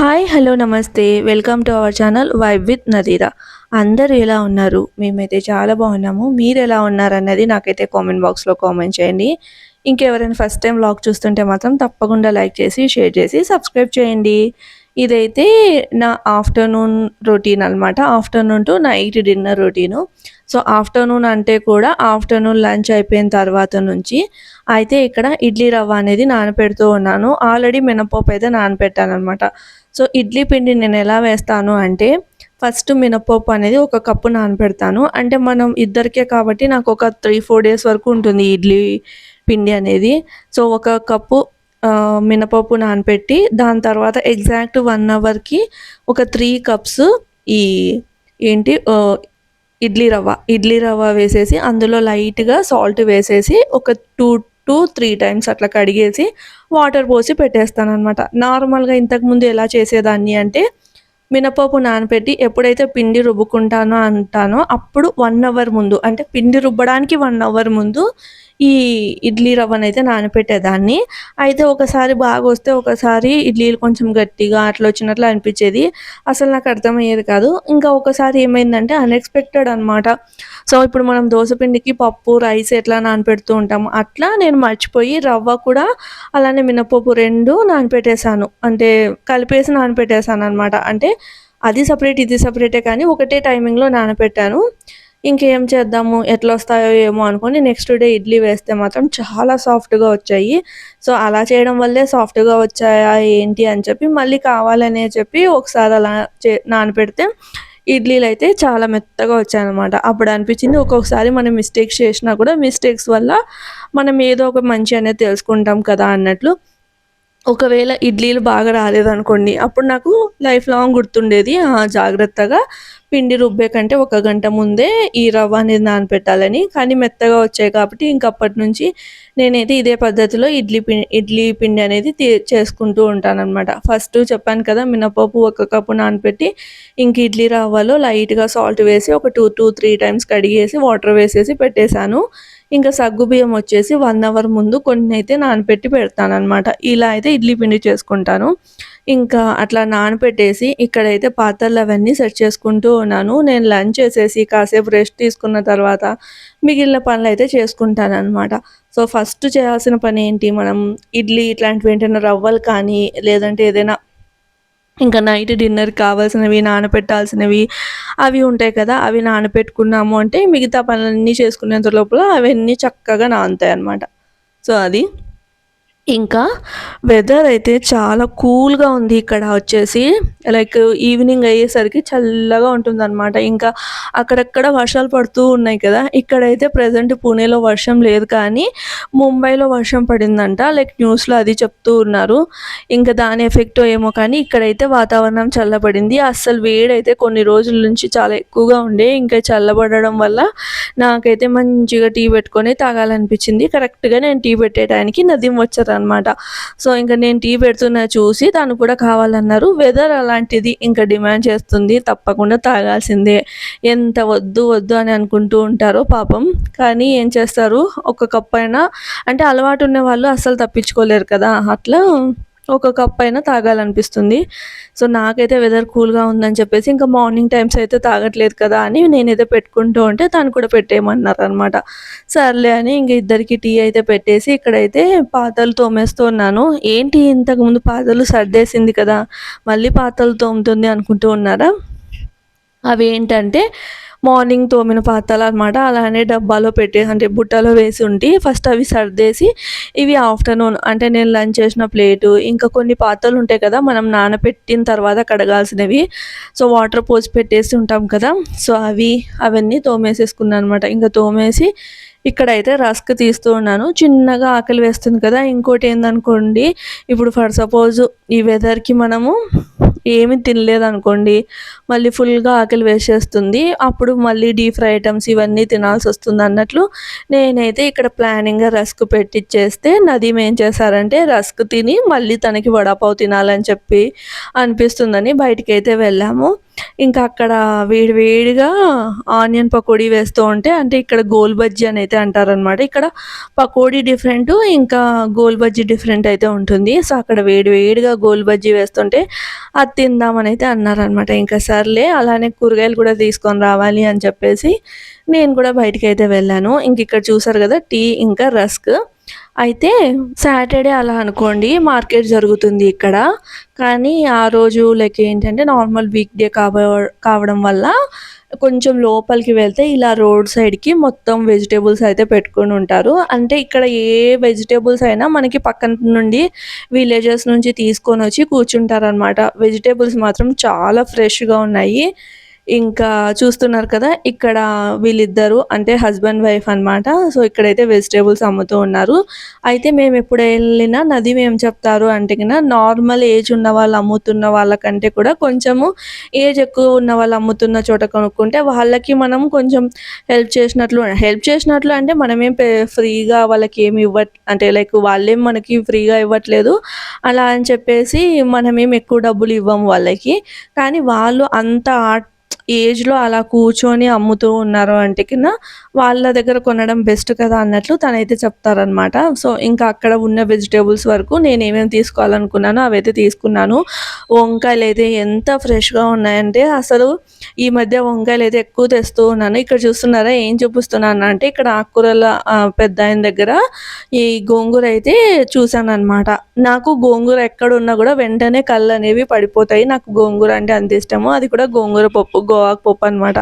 Hi hello నమస్తే. Welcome to our channel vibe with Nadira. అందరు ఎలా ఉన్నారు? మేమైతే చాలా బాగున్నాము. మీరు ఎలా ఉన్నారన్నది నాకైతే కామెంట్ బాక్స్లో కామెంట్ చేయండి. ఇంకెవరైనా ఫస్ట్ టైం వ్లాగ్ చూస్తుంటే మాత్రం తప్పకుండా లైక్ చేసి షేర్ చేసి సబ్స్క్రైబ్ చేయండి. ఇదైతే నా ఆఫ్టర్నూన్ రొటీన్ అనమాట afternoon to night dinner routine. So afternoon అంటే కూడా ఆఫ్టర్నూన్ లంచ్ అయిపోయిన తర్వాత నుంచి అయితే ఇక్కడ ఇడ్లీ రవ్వ అనేది నానపెడుతూ ఉన్నాను. ఆల్రెడీ మినపప్పు అయితే నానపెట్టాను అనమాట సో ఇడ్లీ పిండి నేను ఎలా వేస్తాను అంటే ఫస్ట్ మినపప్పు అనేది ఒక కప్పు నానపెడతాను అంటే మనం ఇద్దరికే కాబట్టి నాకు ఒక త్రీ ఫోర్ డేస్ వరకు ఉంటుంది ఇడ్లీ పిండి అనేది. సో ఒక కప్పు మినపప్పు నానపెట్టి దాని తర్వాత ఎగ్జాక్ట్ వన్ అవర్కి ఒక త్రీ కప్స్ ఈ ఏంటి ఇడ్లీ రవ్వ ఇడ్లీ రవ్వ వేసేసి అందులో లైట్గా సాల్ట్ వేసేసి ఒక టూ టూ త్రీ టైమ్స్ అట్లా కడిగేసి వాటర్ పోసి పెట్టేస్తాను అనమాట నార్మల్గా ఇంతకుముందు ఎలా చేసేదాన్ని అంటే మినపప్పు నానబెట్టి ఎప్పుడైతే పిండి రుబ్బుకుంటానో అంటానో అప్పుడు వన్ అవర్ ముందు అంటే పిండి రుబ్బడానికి వన్ అవర్ ముందు ఈ ఇడ్లీ రవ్వను అయితే నానపెట్టేదాన్ని. అయితే ఒకసారి బాగా వస్తే ఒకసారి ఇడ్లీలు కొంచెం గట్టిగా అట్లా వచ్చినట్లు అనిపించేది. అసలు నాకు అర్థమయ్యేది కాదు. ఇంకా ఒకసారి ఏమైందంటే అన్ఎక్స్పెక్టెడ్ అనమాట సో ఇప్పుడు మనం దోశపిండికి పప్పు రైస్ ఎట్లా నానపెడుతూ ఉంటాము అట్లా నేను మర్చిపోయి రవ్వ కూడా అలానే మినపప్పు రెండు నానపెట్టేశాను. అంటే కలిపేసి నానపెట్టేశాను అనమాట అంటే అది సపరేట్ ఇది సపరేటే కానీ ఒకటే టైమింగ్లో నానపెట్టాను. ఇంకేం చేద్దాము ఎట్లా వస్తాయో ఏమో అనుకొని నెక్స్ట్ డే ఇడ్లీ వేస్తే మాత్రం చాలా సాఫ్ట్గా వచ్చాయి. సో అలా చేయడం వల్లే సాఫ్ట్గా వచ్చాయా ఏంటి అని చెప్పి మళ్ళీ కావాలనే చెప్పి ఒకసారి అలా చే నానపెడితే ఇడ్లీలు అయితే చాలా మెత్తగా వచ్చాయన్నమాట. అప్పుడు అనిపించింది ఒక్కొక్కసారి మనం మిస్టేక్స్ చేసినా కూడా మిస్టేక్స్ వల్ల మనం ఏదో ఒక మంచి అనేది తెలుసుకుంటాం కదా అన్నట్లు. ఒకవేళ ఇడ్లీలు బాగా రాలేదనుకోండి అప్పుడు నాకు లైఫ్ లాంగ్ గుర్తుండేది జాగ్రత్తగా పిండి రుబ్బే కంటే ఒక గంట ముందే ఈ రవ్వ అనేది నానపెట్టాలని. కానీ మెత్తగా వచ్చాయి కాబట్టి ఇంకప్పటి నుంచి నేనైతే ఇదే పద్ధతిలో ఇడ్లీ పిండి ఇడ్లీ పిండి అనేది చేసుకుంటూ ఉంటానన్నమాట. ఫస్ట్ చెప్పాను కదా మినపప్పు ఒక కప్పు నానపెట్టి ఇంక ఇడ్లీ రవ్వలో లైట్గా సాల్ట్ వేసి ఒక టూ టూ త్రీ టైమ్స్ కడిగేసి వాటర్ వేసేసి పెట్టేశాను. ఇంకా సగ్గు బియ్యం వచ్చేసి వన్ అవర్ ముందు కొన్ని అయితే నానపెట్టి పెడతాను అనమాట ఇలా అయితే ఇడ్లీ పిండి చేసుకుంటాను. ఇంకా అట్లా నానపెట్టేసి ఇక్కడైతే పాత్రలు అవన్నీ సెట్ చేసుకుంటూ ఉన్నాను. నేను లంచ్ చేసేసి కాసేపు రెస్ట్ తీసుకున్న తర్వాత మిగిలిన పనులు అయితే చేసుకుంటాను అనమాట సో ఫస్ట్ చేయాల్సిన పని ఏంటి? మనం ఇడ్లీ ఇట్లాంటివి ఏంటైనా రవ్వలు కానీ లేదంటే ఏదైనా ఇంకా నైట్ డిన్నర్ కావాల్సినవి నానపెట్టాల్సినవి అవి ఉంటాయి కదా అవి నానపెట్టుకున్నాము అంటే మిగతా పనులన్నీ చేసుకునేంత లోపల అవన్నీ చక్కగా నానుతాయి అన్నమాట సో అది. ఇంకా వెదర్ అయితే చాలా కూల్గా ఉంది ఇక్కడ వచ్చేసి. లైక్ ఈవినింగ్ అయ్యేసరికి చల్లగా ఉంటుంది అనమాట ఇంకా అక్కడక్కడ వర్షాలు పడుతూ ఉన్నాయి కదా. ఇక్కడైతే ప్రజెంట్ పూణేలో వర్షం లేదు కానీ ముంబైలో వర్షం పడిందంట. లైక్ న్యూస్లో అది చెప్తూ ఉన్నారు. ఇంకా దాని ఎఫెక్ట్ ఏమో కానీ ఇక్కడైతే వాతావరణం చల్లబడింది. అస్సలు వేడైతే కొన్ని రోజుల నుంచి చాలా ఎక్కువగా ఉండే. ఇంకా చల్లబడడం వల్ల నాకైతే మంచిగా టీ పెట్టుకొని తాగాలనిపించింది. కరెక్ట్గా నేను టీ పెట్టేయడానికి నదీం అనమాట సో ఇంకా నేను టీ పెడుతున్నా చూసి తను కూడా కావాలన్నారు. వెదర్ అలాంటిది ఇంకా డిమాండ్ చేస్తుంది. తప్పకుండా తాగాల్సిందే. ఎంత వద్దు వద్దు అని అనుకుంటూ ఉంటారో పాపం. కానీ ఏం చేస్తారు? ఒక కప్పు అయినా అంటే అలవాటు ఉన్న వాళ్ళు అస్సలు తప్పించుకోలేరు కదా. అట్లా ఒక కప్ అయినా తాగాలనిపిస్తుంది. సో నాకైతే వెదర్ కూల్గా ఉందని చెప్పేసి ఇంకా మార్నింగ్ టైమ్స్ అయితే తాగట్లేదు కదా అని నేనైతే పెట్టుకుంటూ ఉంటే తను కూడా పెట్టేయమన్నారు అనమాట సర్లే అని ఇంక ఇద్దరికి టీ అయితే పెట్టేసి ఇక్కడైతే పాతలు తోమేస్తూ ఉన్నాను. ఏంటి ఇంతకుముందు పాతలు సర్దేసింది కదా మళ్ళీ పాతలు తోముతుంది అనుకుంటూ ఉన్నారా? అవి ఏంటంటే మార్నింగ్ తోమిన పాత్రలు అనమాట అలానే డబ్బాలో పెట్టేసి అంటే బుట్టలో వేసి ఉండి ఫస్ట్ అవి సర్దేసి ఇవి ఆఫ్టర్నూన్ అంటే నేను లంచ్ చేసిన ప్లేటు ఇంకా కొన్ని పాత్రలు ఉంటాయి కదా మనం నానబెట్టిన తర్వాత కడగాల్సినవి. సో వాటర్ పోసి పెట్టేసి ఉంటాం కదా సో అవి అవన్నీ తోమేసేసుకున్నాను అనమాట ఇంకా తోమేసి ఇక్కడైతే రస్క్ తీస్తూ ఉన్నాను. చిన్నగా ఆకలి వేస్తుంది కదా ఇంకోటి ఏందనుకోండి ఇప్పుడు ఫర్ సపోజ్ ఈ వెదర్కి మనము ఏమి తినలేదనుకోండి మళ్ళీ ఫుల్గా ఆకలి వేసేస్తుంది. అప్పుడు మళ్ళీ డీప్ ఫ్రై ఐటమ్స్ ఇవన్నీ తినాల్సి వస్తుంది అన్నట్లు నేనైతే ఇక్కడ ప్లానింగ్గా రస్క్ పెట్టిచ్చేస్తే నదీం ఏం చేశారంటే రస్క్ తిని మళ్ళీ తనకి వడాపావు తినాలని చెప్పి అనిపిస్తుందని బయటికి అయితే వెళ్ళాము. ఇంకా అక్కడ వేడి వేడిగా ఆనియన్ పకోడీ వేస్తూ ఉంటే అంటే ఇక్కడ గోల్ బజ్జీ అని అయితే అంటారనమాట ఇక్కడ పకోడీ డిఫరెంట్ ఇంకా గోల్ బజ్జీ డిఫరెంట్ అయితే ఉంటుంది. సో అక్కడ వేడి వేడిగా గోల్ బజ్జీ వేస్తుంటే ఆ తిందామని అయితే అన్నారనమాట ఇంకా సర్లే అలానే కూరగాయలు కూడా తీసుకొని రావాలి అని చెప్పేసి నేను కూడా బయటికి అయితే వెళ్ళాను. ఇంక ఇక్కడ చూసారు కదా టీ ఇంకా రస్క్. అయితే సాటర్డే అలా అనుకోండి మార్కెట్ జరుగుతుంది ఇక్కడ. కానీ ఆ రోజు లైక్ ఏంటంటే నార్మల్ వీక్ డే కావ కావడం వల్ల కొంచెం లోపలికి వెళ్తే ఇలా రోడ్ సైడ్కి మొత్తం వెజిటేబుల్స్ అయితే పెట్టుకొని ఉంటారు. అంటే ఇక్కడ ఏ వెజిటేబుల్స్ అయినా మనకి పక్కన నుండి విలేజెస్ నుంచి తీసుకొని వచ్చి కూర్చుంటారనమాట వెజిటేబుల్స్ మాత్రం చాలా ఫ్రెష్గా ఉన్నాయి. ఇంకా చూస్తున్నారు కదా ఇక్కడ వీళ్ళిద్దరు అంటే హస్బెండ్ వైఫ్ అనమాట సో ఇక్కడైతే వెజిటేబుల్స్ అమ్ముతూ ఉన్నారు. అయితే మేము ఎప్పుడు వెళ్ళినా నది ఏం చెప్తారు అంటే కన్నా నార్మల్ ఏజ్ ఉన్న వాళ్ళు అమ్ముతున్న వాళ్ళకంటే కూడా కొంచెము ఏజ్ ఎక్కువ ఉన్న వాళ్ళు అమ్ముతున్న చోట కొనుక్కుంటే వాళ్ళకి మనం కొంచెం హెల్ప్ చేసినట్లు హెల్ప్ చేసినట్లు అంటే మనమేం ఫ్రీగా వాళ్ళకి ఏమి ఇవ్వ అంటే లైక్ వాళ్ళేం మనకి ఫ్రీగా ఇవ్వట్లేదు. అలా అని చెప్పేసి మనమేం ఎక్కువ డబ్బులు ఇవ్వము వాళ్ళకి. కానీ వాళ్ళు అంత ఏజ్లో అలా కూర్చొని అమ్ముతూ ఉన్నారు అంటే కింద వాళ్ళ దగ్గర కొనడం బెస్ట్ కదా అన్నట్లు తనైతే చెప్తారనమాట సో ఇంకా అక్కడ ఉన్న వెజిటేబుల్స్ వరకు నేను ఏమేమి తీసుకోవాలనుకున్నానో అవైతే తీసుకున్నాను. వంకాయలు అయితే ఎంత ఫ్రెష్గా ఉన్నాయంటే అసలు ఈ మధ్య వంకాయలు అయితే ఎక్కువ తెస్తూ ఉన్నాను. ఇక్కడ చూస్తున్నారా? ఏం చూపిస్తున్నాను అంటే ఇక్కడ ఆకుకూరల పెద్ద ఆయన దగ్గర ఈ గోంగూర అయితే చూశాను అనమాట నాకు గోంగూర ఎక్కడ ఉన్నా కూడా వెంటనే కళ్ళు అనేవి పడిపోతాయి. నాకు గోంగూర అంటే అంత ఇష్టము. అది కూడా గోంగూర పప్పు గో గోవాకు పప్పు అనమాట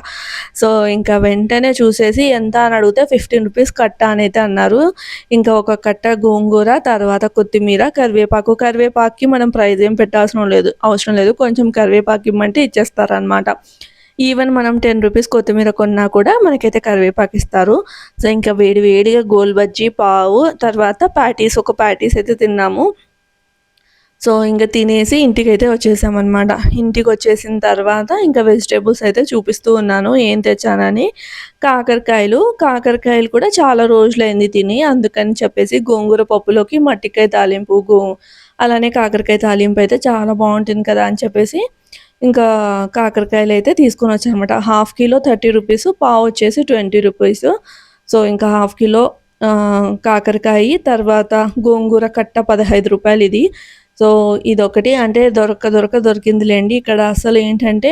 సో ఇంకా వెంటనే చూసేసి ఎంత అని అడిగితే ఫిఫ్టీన్ రూపీస్ కట్ట అని అయితే అన్నారు. ఇంకా ఒక కట్ట గోంగూర తర్వాత కొత్తిమీర కరివేపాకు. కరివేపాకుకి మనం ప్రైజ్ ఏం పెట్టాల్సిన లేదు అవసరం లేదు. కొంచెం కరివేపాకు ఇమ్మంటే ఇచ్చేస్తారనమాట. ఈవెన్ మనం టెన్ రూపీస్ కొత్తిమీర కొన్నా కూడా మనకైతే కరివేపాకు ఇస్తారు. సో ఇంకా వేడి వేడిగా గోల్ బజ్జీ పావు తర్వాత ప్యాటీస్. ఒక ప్యాటీస్ అయితే తిన్నాము. సో ఇంకా తినేసి ఇంటికి అయితే వచ్చేసామన్నమాట. ఇంటికి వచ్చేసిన తర్వాత ఇంకా వెజిటేబుల్స్ అయితే చూపిస్తూ ఉన్నాను. ఏం తెచ్చానని కాకరకాయలు. కాకరకాయలు కూడా చాలా రోజులైంది తిని. అందుకని చెప్పేసి గోంగూర పప్పులోకి మట్టికాయ తాలింపు గో అలానే కాకరకాయ తాలింపు అయితే చాలా బాగుంటుంది కదా అని చెప్పేసి ఇంకా కాకరకాయలు అయితే తీసుకొని వచ్చానమాట. హాఫ్ కిలో థర్టీ రూపీస్ పావు వచ్చేసి ట్వంటీ రూపీస్. సో ఇంకా హాఫ్ కిలో కాకరకాయ తర్వాత గోంగూర కట్ట పదహైదు రూపాయలు ఇది. సో ఇదొకటి. అంటే దొరక దొరక దొరికిందిలేండి. ఇక్కడ అసలు ఏంటంటే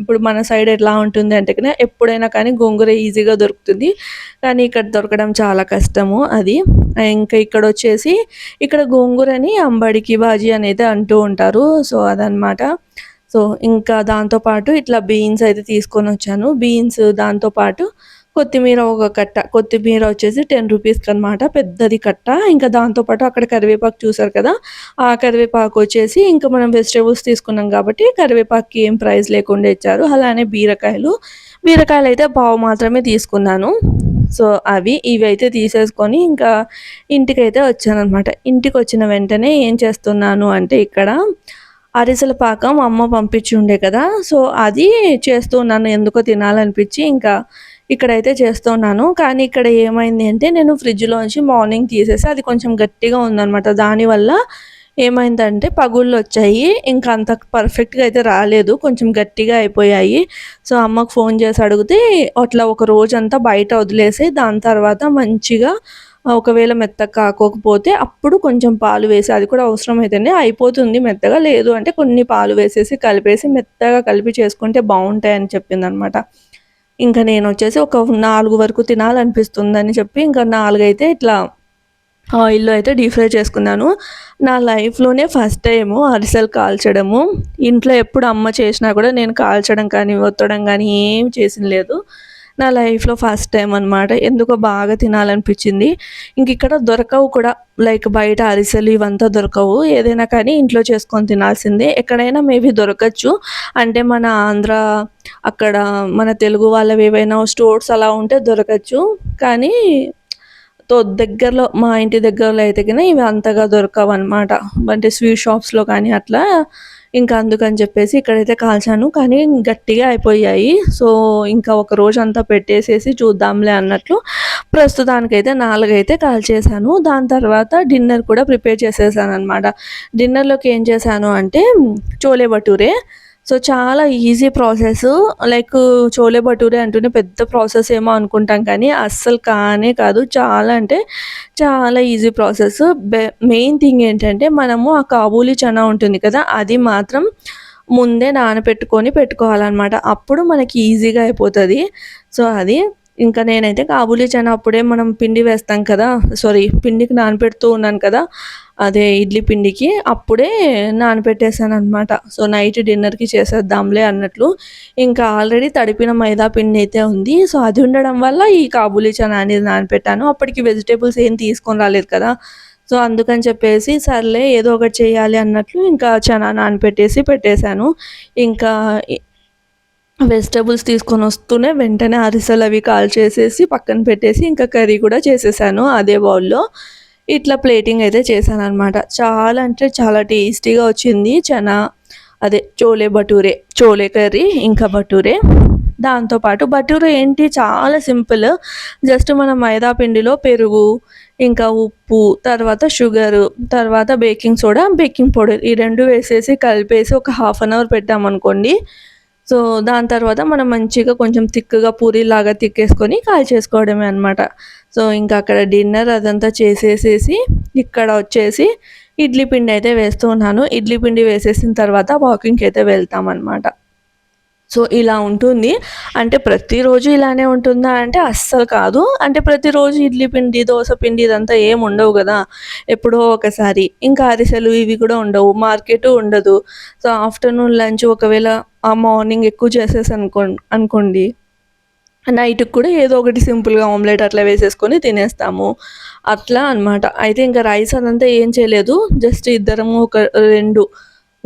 ఇప్పుడు మన సైడ్ ఎట్లా ఉంటుంది అంటే కన్నా ఎప్పుడైనా కానీ గోంగూర ఈజీగా దొరుకుతుంది. కానీ ఇక్కడ దొరకడం చాలా కష్టము అది. ఇంకా ఇక్కడ వచ్చేసి ఇక్కడ గోంగూరని అంబడికి బాజీ అనేది అంటూ ఉంటారు. సో అదనమాట సో ఇంకా దాంతోపాటు ఇట్లా బీన్స్ అయితే తీసుకొని వచ్చాను బీన్స్ దాంతోపాటు కొత్తిమీర ఒక కట్ట కొత్తిమీర వచ్చేసి టెన్ రూపీస్కి అనమాట పెద్దది కట్ట. ఇంకా దాంతోపాటు అక్కడ కరివేపాకు చూసారు కదా ఆ కరివేపాకు వచ్చేసి ఇంకా మనం వెజిటేబుల్స్ తీసుకున్నాం కాబట్టి కరివేపాకుకి ఏం ప్రైస్ లేకుండా ఇచ్చారు. అలానే బీరకాయలు. బీరకాయలు అయితే పావు మాత్రమే తీసుకున్నాను. సో అవి ఇవి అయితే తీసేసుకొని ఇంకా ఇంటికైతే వచ్చానమాట ఇంటికి వచ్చిన వెంటనే ఏం చేస్తున్నాను అంటే ఇక్కడ అరిసెల పాకం అమ్మ పంపించి ఉండే కదా సో అది చేస్తూ ఉన్నాను. ఎందుకో తినాలనిపించి ఇంకా ఇక్కడైతే చేస్తున్నాను. కానీ ఇక్కడ ఏమైంది అంటే నేను ఫ్రిడ్జ్లోంచి మార్నింగ్ తీసేసి అది కొంచెం గట్టిగా ఉందనమాట దానివల్ల ఏమైందంటే పగుళ్ళు వచ్చాయి. ఇంకా అంత పర్ఫెక్ట్గా అయితే రాలేదు. కొంచెం గట్టిగా అయిపోయాయి. సో అమ్మకు ఫోన్ చేసి అడిగితే అట్లా ఒక రోజంతా బయట వదిలేసి దాని తర్వాత మంచిగా ఒకవేళ మెత్తగా కాకోకపోతే అప్పుడు కొంచెం పాలు వేసి అది కూడా అవసరం అయితేనే అయిపోతుంది. మెత్తగా లేదు అంటే కొన్ని పాలు వేసేసి కలిపేసి మెత్తగా కలిపి చేసుకుంటే బాగుంటాయని చెప్పింది అనమాట ఇంకా నేను వచ్చేసి ఒక నాలుగు వరకు తినాలనిపిస్తుందని చెప్పి ఇంకా నాలుగైతే ఇట్లా ఆయిల్లో అయితే డీప్ ఫ్రై చేసుకున్నాను. నా లైఫ్లోనే ఫస్ట్ టైము అరిసెలు కాల్చడము. ఇంట్లో ఎప్పుడు అమ్మ చేసినా కూడా నేను కాల్చడం కానీ ఒత్తడం కానీ ఏం చేసిన లేదు నా లైఫ్లో ఫస్ట్ టైం అనమాట ఎందుకో బాగా తినాలనిపించింది. ఇంక ఇక్కడ దొరకవు కూడా. లైక్ బయట అరిసెలు ఇవంతా దొరకవు. ఏదైనా కానీ ఇంట్లో చేసుకొని తినాల్సిందే. ఎక్కడైనా మేబీ దొరకచ్చు. అంటే మన ఆంధ్ర అక్కడ మన తెలుగు వాళ్ళవి ఏవైనా స్టోర్స్ అలా ఉంటే దొరకచ్చు. కానీ తో దగ్గరలో మా ఇంటి దగ్గరలో అయితే కానీ ఇవి అంతగా దొరకవు అనమాట అంటే స్వీట్ షాప్స్లో కానీ అట్లా ఇంకా అందుకని చెప్పేసి ఇక్కడైతే కాల్చాను. కానీ గట్టిగా అయిపోయాయి. సో ఇంకా ఒక రోజు అంతా పెట్టేసేసి చూద్దాంలే అన్నట్లు ప్రస్తుతానికైతే నాలుగైతే కాల్చేసాను దాని తర్వాత డిన్నర్ కూడా ప్రిపేర్ చేసేసాను అనమాట డిన్నర్లోకి ఏం చేశాను అంటే చోలే భటూరే సో చాలా easy process like chole bhature అంటూనే పెద్ద ప్రాసెస్ ఏమో అనుకుంటాం కానీ అస్సలు కానే కాదు. చాలా అంటే చాలా ఈజీ ప్రాసెస్ మెయిన్ థింగ్ ఏంటంటే మనము ఆ కాబూలీ చనా ఉంటుంది కదా అది మాత్రం ముందే నానబెట్టుకొని పెట్టుకోవాలన్నమాట. అప్పుడు మనకి ఈజీగా అయిపోతుంది. సో అది ఇంకా నేనైతే కాబూలీ చనా అప్పుడే మనం పిండి వేస్తాం కదా సారీ పిండికి నానబెడుతూ ఉన్నాను కదా అదే ఇడ్లీ పిండికి అప్పుడే నానబెట్టేసాను అనమాట సో నైట్ డిన్నర్కి చేసేద్దాంలే అన్నట్లు. ఇంకా ఆల్రెడీ తడిపిన మైదా పిండి అయితే ఉంది. సో అది ఉండడం వల్ల ఈ కాబూలీ చనా అనేది నానపెట్టాను. అప్పటికి వెజిటేబుల్స్ ఏం తీసుకొని రాలేదు కదా. సో అందుకని చెప్పేసి సర్లే ఏదో ఒకటి చేయాలి అన్నట్లు ఇంకా చనా నానపెట్టేసి పెట్టేశాను. ఇంకా వెజిటబుల్స్ తీసుకొని వస్తూనే వెంటనే అరిసెలు అవి కాల్ చేసేసి పక్కన పెట్టేసి ఇంకా కర్రీ కూడా చేసేసాను అదే బౌల్లో. ఇట్లా ప్లేటింగ్ అయితే చేశాను అనమాట చాలా అంటే చాలా టేస్టీగా వచ్చింది చనా. అదే చోలే బటూరే చోలే కర్రీ ఇంకా బటూరే. దాంతోపాటు బటూరే ఏంటి? చాలా సింపుల్. జస్ట్ మన మైదా పిండిలో పెరుగు ఇంకా ఉప్పు తర్వాత షుగరు తర్వాత బేకింగ్ సోడా బేకింగ్ పౌడర్ ఈ రెండు వేసేసి కలిపేసి ఒక హాఫ్ అన్ అవర్ పెట్టామనుకోండి సో దాని తర్వాత మనం మంచిగా కొంచెం థిక్గా పూరీలాగా తిక్కేసుకొని కాల్ చేసుకోవడమే అనమాట సో ఇంకా అక్కడ డిన్నర్ అదంతా చేసేసేసి ఇక్కడ వచ్చేసి ఇడ్లీ పిండి అయితే వేస్తూ ఉన్నాను. ఇడ్లీ పిండి వేసేసిన తర్వాత వాకింగ్కి అయితే వెళ్తామన్నమాట. సో ఇలా ఉంటుంది. అంటే ప్రతిరోజు ఇలానే ఉంటుందా అంటే అస్సలు కాదు. అంటే ప్రతిరోజు ఇడ్లీ పిండి దోశ పిండి ఇదంతా ఏం ఉండవు కదా. ఎప్పుడో ఒకసారి. ఇంకా అరిసెలు ఇవి కూడా ఉండవు. మార్కెట్ ఉండదు. సో ఆఫ్టర్నూన్ లంచ్ ఒకవేళ ఆ మార్నింగ్ ఎక్కువ చేసేసి అనుకో అనుకోండి. నైట్కి కూడా ఏదో ఒకటి సింపుల్గా ఆమ్లెట్ అట్లా వేసేసుకొని తినేస్తాము. అట్లా అనమాట అయితే ఇంకా రైస్ అదంతా ఏం చేయలేదు. జస్ట్ ఇద్దరము ఒక రెండు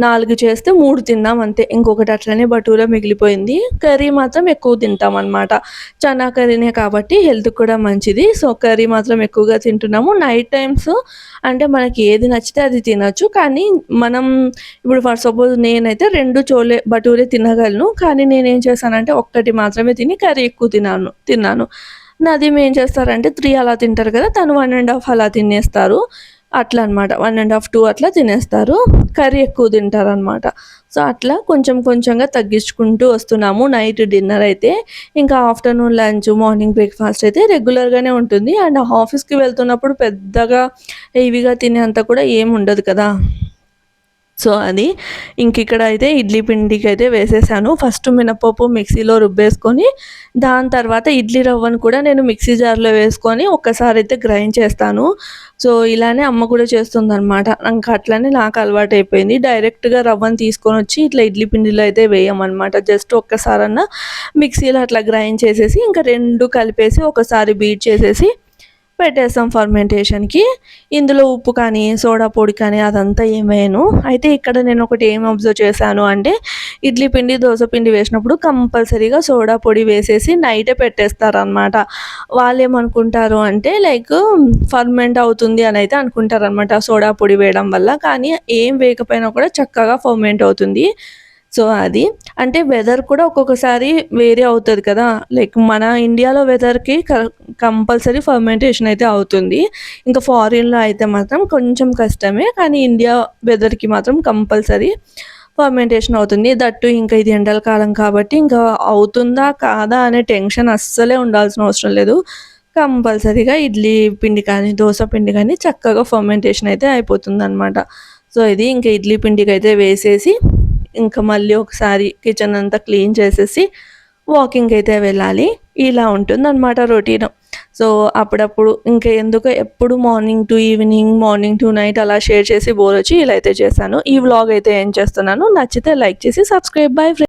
నాలుగు చేస్తే మూడు తిన్నాం అంతే. ఇంకొకటి అట్లనే బటూరా మిగిలిపోయింది. కర్రీ మాత్రం ఎక్కువ తింటాం అనమాట చనా కర్రీనే కాబట్టి హెల్త్ కూడా మంచిది. సో కర్రీ మాత్రం ఎక్కువగా తింటున్నాము. నైట్ టైమ్స్ అంటే మనకి ఏది నచ్చితే అది తినచ్చు. కానీ మనం ఇప్పుడు ఫర్ సపోజ్ నేనైతే రెండు చోలే బటూరే తినగలను. కానీ నేనేం చేశానంటే ఒక్కటి మాత్రమే తిని కర్రీ ఎక్కువ తిన్నాను తిన్నాను. నాది ఏం చేస్తారంటే త్రీ అలా తింటారు కదా తను వన్ అండ్ హాఫ్ అలా తినేస్తారు. అట్లా అనమాట వన్ అండ్ హాఫ్ టూ అట్లా తినేస్తారు. కర్రీ ఎక్కువ తింటారనమాట. సో అట్లా కొంచెం కొంచెంగా తగ్గించుకుంటూ వస్తున్నాము. నైట్ డిన్నర్ అయితే. ఇంకా ఆఫ్టర్నూన్ లంచ్ మార్నింగ్ బ్రేక్ఫాస్ట్ అయితే రెగ్యులర్గానే ఉంటుంది. అండ్ ఆఫీస్కి వెళ్తున్నప్పుడు పెద్దగా హెవీగా తినేంత కూడా ఏం ఉండదు కదా. సో అది. ఇంక ఇక్కడ అయితే ఇడ్లీ పిండికి అయితే వేసేసాను. ఫస్ట్ మినపప్పు మిక్సీలో రుబ్బేసుకొని దాని తర్వాత ఇడ్లీ రవ్వను కూడా నేను మిక్సీ జార్లో వేసుకొని ఒక్కసారి అయితే గ్రైండ్ చేస్తాను. సో ఇలానే అమ్మ కూడా చేస్తుంది అనమాట ఇంకా నాకు అలవాటు అయిపోయింది. డైరెక్ట్గా రవ్వను తీసుకొని వచ్చి ఇట్లా ఇడ్లీ పిండిలో అయితే వేయమన్నమాట. జస్ట్ ఒక్కసారన్నా మిక్సీలో అట్లా గ్రైండ్ చేసేసి ఇంకా రెండు కలిపేసి ఒకసారి బీట్ చేసేసి పెట్టేస్తాం ఫర్మెంటేషన్కి ఇందులో ఉప్పు కానీ సోడా పొడి కానీ అదంతా ఏమేను అయితే ఇక్కడ నేను ఒకటి ఏం అబ్జర్వ్ చేశాను అంటే ఇడ్లీ పిండి దోశ పిండి వేసినప్పుడు కంపల్సరీగా సోడా పొడి వేసేసి నైటే పెట్టేస్తారనమాట వాళ్ళు ఏమనుకుంటారు అంటే లైక్ ఫర్మెంట్ అవుతుంది అని అయితే అనుకుంటారనమాట సోడా పొడి వేయడం వల్ల. కానీ ఏం వేయకపోయినా కూడా చక్కగా ఫర్మెంట్ అవుతుంది. సో అది. అంటే వెదర్ కూడా ఒక్కొక్కసారి వేరే అవుతుంది కదా. లైక్ మన ఇండియాలో వెదర్కి కంపల్సరీ ఫర్మెంటేషన్ అయితే అవుతుంది. ఇంకా ఫారిన్లో అయితే మాత్రం కొంచెం కష్టమే. కానీ ఇండియా వెదర్కి మాత్రం కంపల్సరీ ఫర్మెంటేషన్ అవుతుంది. దట్టు ఇంకా ఇది ఎండల కాలం కాబట్టి ఇంకా అవుతుందా కాదా అనే టెన్షన్ అస్సలే ఉండాల్సిన అవసరం లేదు. కంపల్సరీగా ఇడ్లీ పిండి కానీ దోశ పిండి కానీ చక్కగా ఫర్మెంటేషన్ అయితే అయిపోతుంది అనమాట సో ఇది ఇంకా ఇడ్లీ పిండికి అయితే వేసేసి ఇంకా మళ్ళీ ఒకసారి కిచెన్ అంతా క్లీన్ చేసేసి వాకింగ్ అయితే వెళ్ళాలి. ఇలా ఉంటుంది అనమాట రొటీన్ సో అప్పుడప్పుడు ఇంకా ఎందుకు ఎప్పుడు morning to evening morning to night అలా షేర్ చేసి బోర్ వచ్చి ఇలా అయితే చేశాను. ఈ వ్లాగ్ అయితే ఏం చేస్తున్నాను? నచ్చితే లైక్ చేసి సబ్స్క్రైబ్ బై